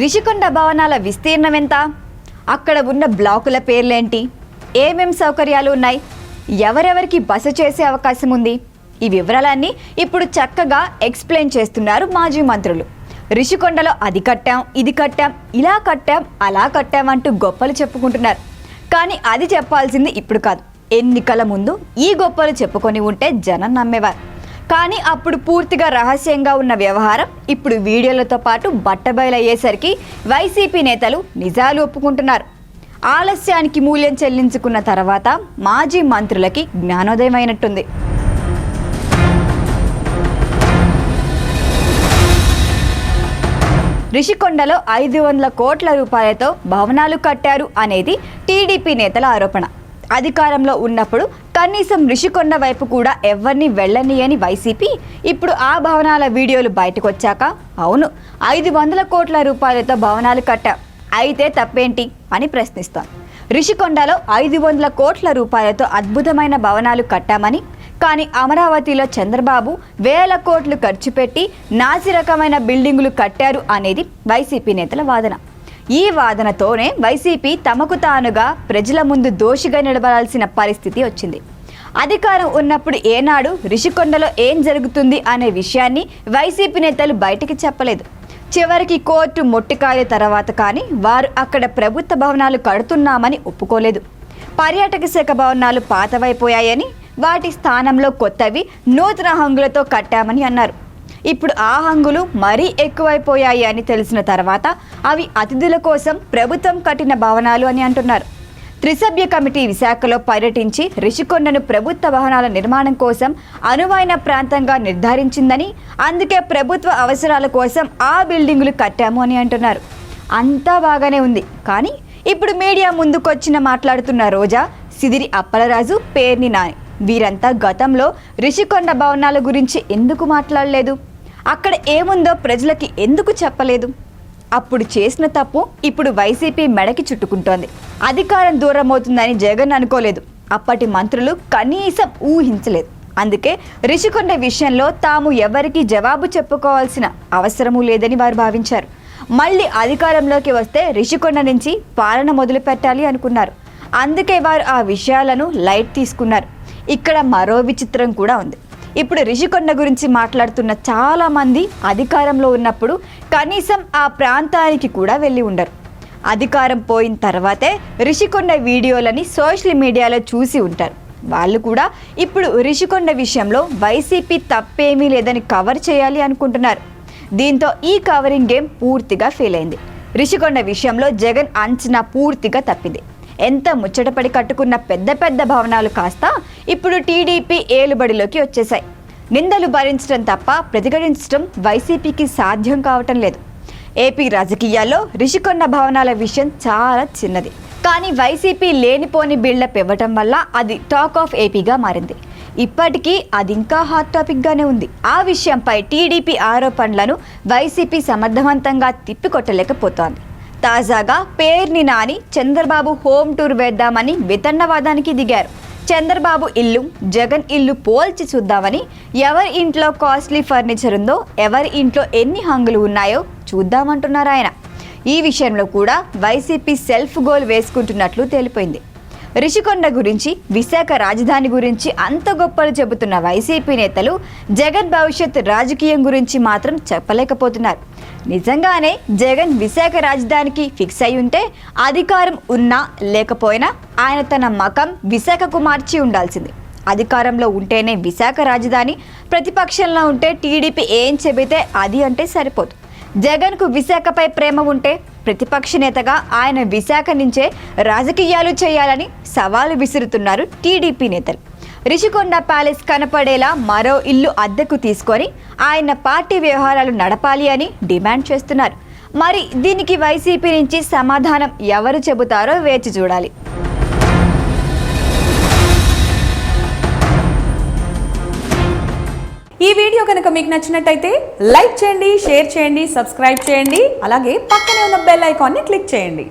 రిషికొండ భవనాల విస్తీర్ణం ఎంత? అక్కడ ఉన్న బ్లాకుల పేర్లేంటి? ఏమేం సౌకర్యాలు ఉన్నాయి? ఎవరెవరికి బస చేసే అవకాశం ఉంది? ఈ వివరాలన్నీ ఇప్పుడు చక్కగా ఎక్స్ప్లెయిన్ చేస్తున్నారు మాజీ మంత్రులు. రిషికొండలో అది కట్టాం ఇది కట్టాం ఇలా కట్టాం అలా కట్టాం అంటూ గొప్పలు చెప్పుకుంటున్నారు. కానీ అది చెప్పాల్సింది ఇప్పుడు కాదు. ఎన్నికల ముందు ఈ గొప్పలు చెప్పుకొని ఉంటే జనం నమ్మేవారు. కానీ అప్పుడు పూర్తిగా రహస్యంగా ఉన్న వ్యవహారం ఇప్పుడు వీడియోలతో పాటు బట్టబయలయ్యేసరికి వైసీపీ నేతలు నిజాలు ఒప్పుకుంటున్నారు. ఆలస్యానికి మూల్యం చెల్లించుకున్న తర్వాత మాజీ మంత్రులకి జ్ఞానోదయం అయినట్టుంది రిషికొండలో ఐదు వందల కోట్ల రూపాయలతో భవనాలు కట్టారు అనేది టీడీపీ నేతల ఆరోపణ. అధికారంలో ఉన్నప్పుడు కనీసం రిషికొండ వైపు కూడా ఎవరిని వెళ్ళనీయని వైసీపీ ఇప్పుడు ఆ భవనాల వీడియోలు బయటకు వచ్చాక అవును ఐదు వందల కోట్ల రూపాయలతో భవనాలు కట్టాం. అయితే తప్పేంటి అని ప్రశ్నిస్తాం రిషికొండలో ఐదు వందల కోట్ల రూపాయలతో అద్భుతమైన భవనాలు కట్టామని కానీ అమరావతిలో చంద్రబాబు వేల కోట్లు ఖర్చు పెట్టి నాసి రకమైన బిల్డింగులు కట్టారు అనేది వైసీపీ నేతల వాదన. ఈ వాదనతోనే వైసీపీ తమకు తానుగా ప్రజల ముందు దోషిగా నిలబడాల్సిన పరిస్థితి వచ్చింది. అధికారం ఉన్నప్పుడు ఏనాడు రిషికొండలో ఏం జరుగుతుంది అనే విషయాన్ని వైసీపీ నేతలు బయటికి చెప్పలేదు. చివరికి కోర్టు మొట్టికాయల తర్వాత కానీ వారు అక్కడ ప్రభుత్వ భవనాలు కడుతున్నామని ఒప్పుకోలేదు. పర్యాటక శాఖ భవనాలు పాతవైపోయాయని వాటి స్థానంలో కొత్తవి నూతన హంగులతో కట్టామని అన్నారు. ఇప్పుడు ఆ హంగులు మరీ ఎక్కువైపోయాయి అని తెలిసిన తర్వాత అవి అతిథుల కోసం ప్రభుత్వం కట్టిన భవనాలు అని అంటున్నారు. త్రిసభ్య కమిటీ విశాఖలో పర్యటించి రిషికొండను ప్రభుత్వ భవనాల నిర్మాణం కోసం అనువైన ప్రాంతంగా నిర్ధారించిందని అందుకే ప్రభుత్వ అవసరాల కోసం ఆ బిల్డింగులు కట్టాము అని అంటున్నారు. అంతా బాగానే ఉంది కానీ ఇప్పుడు మీడియా ముందుకొచ్చిన మాట్లాడుతున్న రోజా సిదిరి అప్పలరాజు పేర్ని నాని. వీరంతా గతంలో రిషికొండ భవనాల గురించి ఎందుకు మాట్లాడలేదు? అక్కడ ఏముందో ప్రజలకి ఎందుకు చెప్పలేదు? అప్పుడు చేసిన తప్పు ఇప్పుడు వైసీపీ మెడకి చుట్టుకుంటోంది. అధికారం దూరం అవుతుందని జగన్ అనుకోలేదు. అప్పటి మంత్రులు కనీసం ఊహించలేదు. అందుకే రిషికొండ విషయంలో తాము ఎవరికి జవాబు చెప్పుకోవాల్సిన అవసరము లేదని వారు భావించారు. మళ్ళీ అధికారంలోకి వస్తే రిషికొండ నుంచి పాలన మొదలు పెట్టాలి అనుకున్నారు. అందుకే వారు ఆ విషయాలను లైట్ తీసుకున్నారు. ఇక్కడ మరో విచిత్రం కూడా ఉంది. ఇప్పుడు రిషికొండ గురించి మాట్లాడుతున్న చాలామంది అధికారంలో ఉన్నప్పుడు కనీసం ఆ ప్రాంతానికి కూడా వెళ్ళి ఉండరు. అధికారం పోయిన తర్వాతే రిషికొండ వీడియోలని సోషల్ మీడియాలో చూసి ఉంటారు. వాళ్ళు కూడా ఇప్పుడు రిషికొండ విషయంలో వైసీపీ తప్పేమీ లేదని కవర్ చేయాలి అనుకుంటున్నారు. దీంతో ఈ కవరింగ్ గేమ్ పూర్తిగా ఫెయిల్ అయింది. రిషికొండ విషయంలో జగన్ అంచనా పూర్తిగా తప్పింది. ఎంత ముచ్చటపడి కట్టుకున్న పెద్ద పెద్ద భవనాలు కాస్త ఇప్పుడు టీడీపీ ఏలుబడిలోకి వచ్చేశాయి. నిందలు భరించడం తప్ప ప్రతిఘటించడం వైసీపీకి సాధ్యం కావటం లేదు. ఏపీ రాజకీయాల్లో రిషికొన్న భవనాల విషయం చాలా చిన్నది. కానీ వైసీపీ లేనిపోని బిల్డప్ ఇవ్వటం వల్ల అది టాక్ ఆఫ్ ఏపీగా మారింది. ఇప్పటికీ అది ఇంకా హాట్ టాపిక్గానే ఉంది. ఆ విషయంపై టీడీపీ ఆరోపణలను వైసీపీ సమర్థవంతంగా తిప్పికొట్టలేకపోతోంది. తాజాగా పేర్ని నాని చంద్రబాబు హోమ్ టూర్ వేద్దామని వితన్నవాదానికి దిగారు. చంద్రబాబు ఇల్లు జగన్ ఇల్లు పోల్చి చూద్దామని ఎవరి ఇంట్లో కాస్ట్లీ ఫర్నిచర్ ఉందో ఎవరి ఇంట్లో ఎన్ని హంగులు ఉన్నాయో చూద్దామంటున్నారు ఆయన. ఈ విషయంలో కూడా వైసీపీ సెల్ఫ్ గోల్ వేసుకుంటున్నట్లు తెలిపింది రిషికొండ గురించి విశాఖ రాజధాని గురించి అంత గొప్పలు చెబుతున్న వైసీపీ నేతలు జగన్ భవిష్యత్ రాజకీయం గురించి మాత్రం చెప్పలేకపోతున్నారు. నిజంగానే జగన్ విశాఖ రాజధానికి ఫిక్స్ అయి ఉంటే అధికారం ఉన్నా లేకపోయినా ఆయన తన మకం విశాఖకు మార్చి ఉండాల్సింది. అధికారంలో ఉంటేనే విశాఖ రాజధాని ప్రతిపక్షంలో ఉంటే టీడీపీ ఏం చెబితే అది అంటే సరిపోదు. జగన్కు విశాఖపై ప్రేమ ఉంటే ప్రతిపక్ష నేతగా ఆయన విశాఖ నుంచే రాజకీయాలు చేయాలని సవాలు విసురుతున్నారు టీడీపీ నేతలు. రిషికొండ ప్యాలెస్ కనపడేలా మరో ఇల్లు అద్దెకు తీసుకొని ఆయన పార్టీ వ్యవహారాలు నడపాలి అని డిమాండ్ చేస్తున్నారు. మరి దీనికి వైసీపీ నుంచి సమాధానం ఎవరు చెబుతారో వేచి చూడాలి. ఈ వీడియో కనుక మీకు నచ్చినట్టయితే లైక్ చేయండి షేర్ చేయండి సబ్స్క్రైబ్ చేయండి అలాగే పక్కనే ఉన్న బెల్ ఐకాన్ని క్లిక్ చేయండి.